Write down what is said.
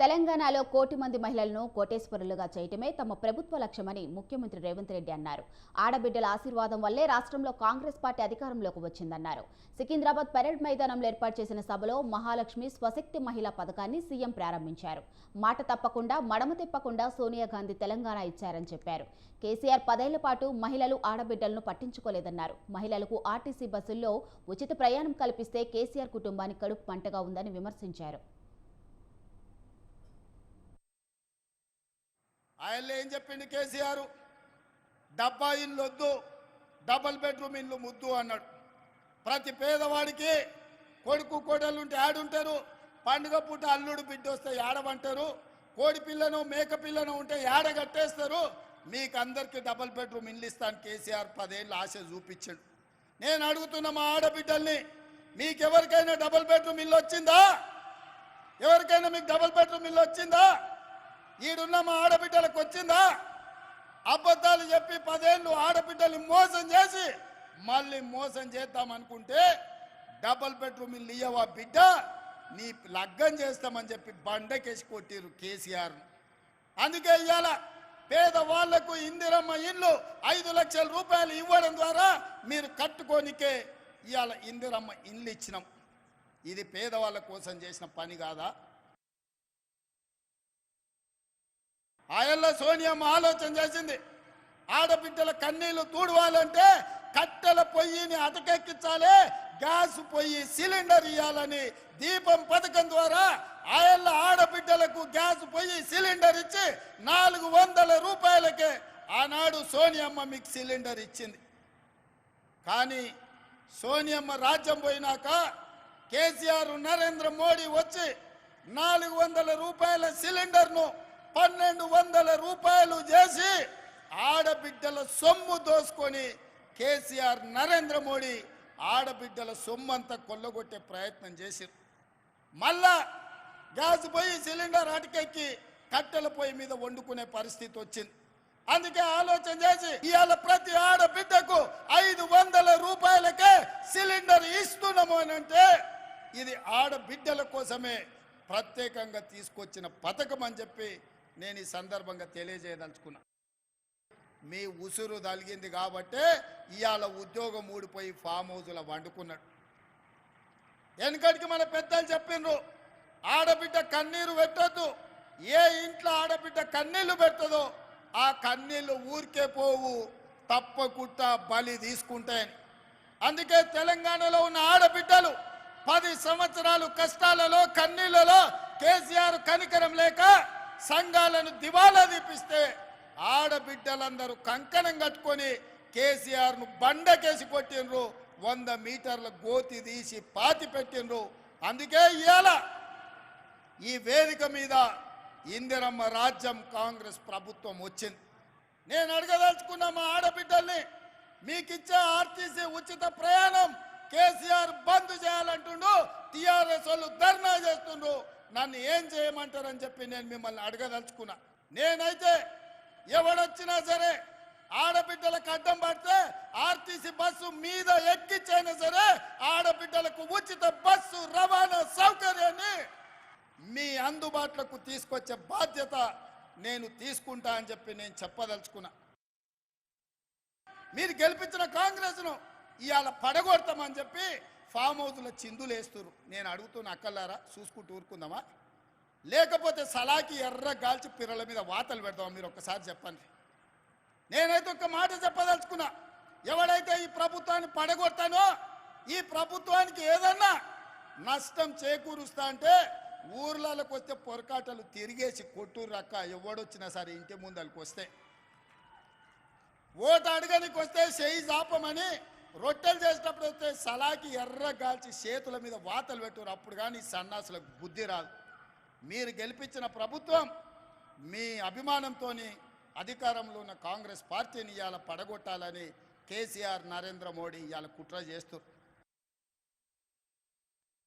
తెలంగాణలో కోటి మంది మహిళలను కోటేశ్వరులుగా చేయటమే తమ ప్రభుత్వ లక్ష్యమని ముఖ్యమంత్రి రేవంత్ రెడ్డి అన్నారు. ఆడబిడ్డల ఆశీర్వాదం వల్లే రాష్ట్రంలో కాంగ్రెస్ పార్టీ అధికారంలోకి వచ్చిందన్నారు. సికింద్రాబాద్ పరేడ్ మైదానంలో ఏర్పాటు చేసిన సభలో మహాలక్ష్మి స్వశక్తి మహిళా పథకాన్ని సీఎం ప్రారంభించారు. మాట తప్పకుండా మడమ తిప్పకుండా సోనియా గాంధీ తెలంగాణ ఇచ్చారని చెప్పారు. కేసీఆర్ పదేళ్ళ పాటు మహిళలు ఆడబిడ్డలను పట్టించుకోలేదన్నారు. మహిళలకు ఆర్టీసీ బస్సుల్లో ఉచిత ప్రయాణం కల్పిస్తే కేసీఆర్ కుటుంబానికి కడుపు పంటగా ఉందని విమర్శించారు. ఆయనలో ఏం చెప్పిండు కేసీఆర్? డబ్బా ఇల్లు వద్దు డబల్ బెడ్రూమ్ ఇల్లు ముద్దు అన్నాడు. ప్రతి పేదవాడికి కొడుకు కోడలు ఉంటే ఆడుంటారు పండుగ పూట అల్లుడు బిడ్డ వస్తే ఏడవంటారు కోడి పిల్లను మేక పిల్లను ఉంటే ఏడ కట్టేస్తారు మీకు అందరికీ డబల్ బెడ్రూమ్ ఇల్లు ఇస్తాను కేసీఆర్ పదేళ్ళు ఆశ చూపించాడు. నేను అడుగుతున్న మా ఆడబిడ్డల్ని మీకెవరికైనా డబల్ బెడ్రూమ్ ఇల్లు వచ్చిందా? ఎవరికైనా మీకు డబల్ బెడ్రూమ్ ఇల్లు వచ్చిందా? ఈడున్న మా ఆడబిడ్డలకు వచ్చిందా? అబద్ధాలు చెప్పి పదేళ్ళు ఆడబిడ్డలు మోసం చేసి మళ్ళీ మోసం చేద్దాం అనుకుంటే డబల్ బెడ్రూమ్ ఇల్లు ఇయ్యవా బిడ్డ? నీ లగ్గం చేస్తామని చెప్పి బండకేసి కొట్టిరు కేసీఆర్. అందుకే ఇవాళ పేదవాళ్ళకు ఇందిరమ్మ ఇల్లు ఐదు లక్షల రూపాయలు ఇవ్వడం ద్వారా మీరు కట్టుకోనికే ఇవాళ ఇందిరమ్మ ఇల్లు ఇచ్చినాం. ఇది పేదవాళ్ళ కోసం చేసిన పని కాదా? ఆయల్ల సోనియమ్మ ఆలోచన చేసింది. ఆడబిడ్డల కన్నీళ్ళు తూడవాలంటే కట్టెల పొయ్యిని అటకెక్కించాలి గ్యాస్ పొయ్యి సిలిండర్ ఇవ్వాలని దీపం పథకం ద్వారా ఆయల్ల ఆడబిడ్డలకు గ్యాస్ పొయ్యి సిలిండర్ ఇచ్చి నాలుగు వందల రూపాయలకే ఆనాడు సోనియమ్మ మీకు సిలిండర్ ఇచ్చింది. కానీ సోనియమ్మ రాజ్యం పోయినాక కేసీఆర్ నరేంద్ర మోడీ వచ్చి నాలుగు వందల రూపాయల సిలిండర్ను పన్నెండు వందల రూపాయలు చేసి ఆడబిడ్డల సొమ్ము దోసుకొని కేసీఆర్ నరేంద్ర మోడీ ఆడబిడ్డల సొమ్ము అంతా కొల్లగొట్టే ప్రయత్నం చేశారు మళ్ళా గ్యాస్ పొయ్యి సిలిండర్ అటకెక్కి కట్టెల పొయ్యి మీద వండుకునే పరిస్థితి వచ్చింది. అందుకే ఆలోచన చేసి ఇవాళ ప్రతి ఆడబిడ్డకు ఐదు వందల రూపాయలకే సిలిండర్ ఇస్తున్నాము అని అంటే ఇది ఆడబిడ్డల కోసమే ప్రత్యేకంగా తీసుకొచ్చిన పథకం అని చెప్పి నేను ఈ సందర్భంగా తెలియజేయదలుచుకున్నా. మీ ఉసురు తలిగింది కాబట్టే ఇవాళ ఉద్యోగం ఊడిపోయి ఫామ్ హౌస్లో వండుకున్నాడు. వెనకటికి మన పెద్దలు చెప్పిండ్రు ఆడబిడ్డ కన్నీరు పెట్టొద్దు ఏ ఇంట్లో ఆడబిడ్డ కన్నీళ్ళు పెట్టదో ఆ కన్నీళ్ళు ఊరికే పోవు తప్పకుండా బలి తీసుకుంటాయని. అందుకే తెలంగాణలో ఉన్న ఆడబిడ్డలు పది సంవత్సరాలు కష్టాలలో కన్నీళ్ళలో కేసీఆర్ కనికరం లేక సంఘాలను దివాలా తీపిస్తే ఆడబిడ్డలందరూ కంకణం కట్టుకొని కేసీఆర్ను బండకేసి కొట్టినరు వంద మీటర్ల గోతి తీసి పాతి పెట్టిండ్రు. అందుకే ఇవాళ ఈ వేదిక మీద ఇందిరమ్మ రాజ్యం కాంగ్రెస్ ప్రభుత్వం వచ్చింది. నేను అడగదలుచుకున్న మా ఆడబిడ్డల్ని మీకిచ్చే ఆర్టీసీ ఉచిత ప్రయాణం కేసీఆర్ బంద్ చేయాలంటుండు టీఆర్ఎస్ వాళ్ళు ధర్నా చేస్తుండ్రు. నన్ను ఏం చేయమంటారని చెప్పి నేను మిమ్మల్ని అడగదలుచుకున్నా. నేనైతే ఎవడొచ్చినా సరే ఆడబిడ్డలకు అడ్డం పడితే ఆర్టీసీ బస్సు మీద ఎక్కించైనా సరే ఆడబిడ్డలకు ఉచిత బస్సు రవాణా సౌకర్యాన్ని మీ అందుబాటులోకి తీసుకొచ్చే బాధ్యత నేను తీసుకుంటా అని చెప్పి నేను చెప్పదలుచుకున్నా. మీరు గెలిపించిన కాంగ్రెస్ను ఇవాళ పడగొడతామని చెప్పి ఫామ్ హౌస్లో చిందులు వేస్తురు నేను అడుగుతున్న అక్కలారా చూసుకుంటూ ఊరుకుందామా? లేకపోతే సలాకి ఎర్ర గాల్చి పిర్రల మీద వాతలు పెడదామా? మీరు ఒక్కసారి చెప్పండి. నేనైతే ఒక మాట చెప్పదలుచుకున్నా. ఎవడైతే ఈ ప్రభుత్వాన్ని పడగొడతానో ఈ ప్రభుత్వానికి ఏదన్నా నష్టం చేకూరుస్తా అంటే ఊర్లలోకి వస్తే పొరకాటలు తిరిగేసి కొట్టూరు రక్క ఎవడొచ్చినా సరే ఇంటి ముందరికి వస్తే ఓటు అడగనికి వస్తే చేయి జాపమని రొట్టెలు చేసేటప్పుడు అయితే సలాకి ఎర్ర కాల్చి చేతుల మీద వాతలు పెట్టురు అప్పుడు కానీ సన్నాసులకు బుద్ధి రాదు. మీరు గెలిపించిన ప్రభుత్వం మీ అభిమానంతో అధికారంలో ఉన్న కాంగ్రెస్ పార్టీని ఇవాళ పడగొట్టాలని కేసీఆర్ నరేంద్ర మోడీ ఇవాళ కుట్ర చేస్తారు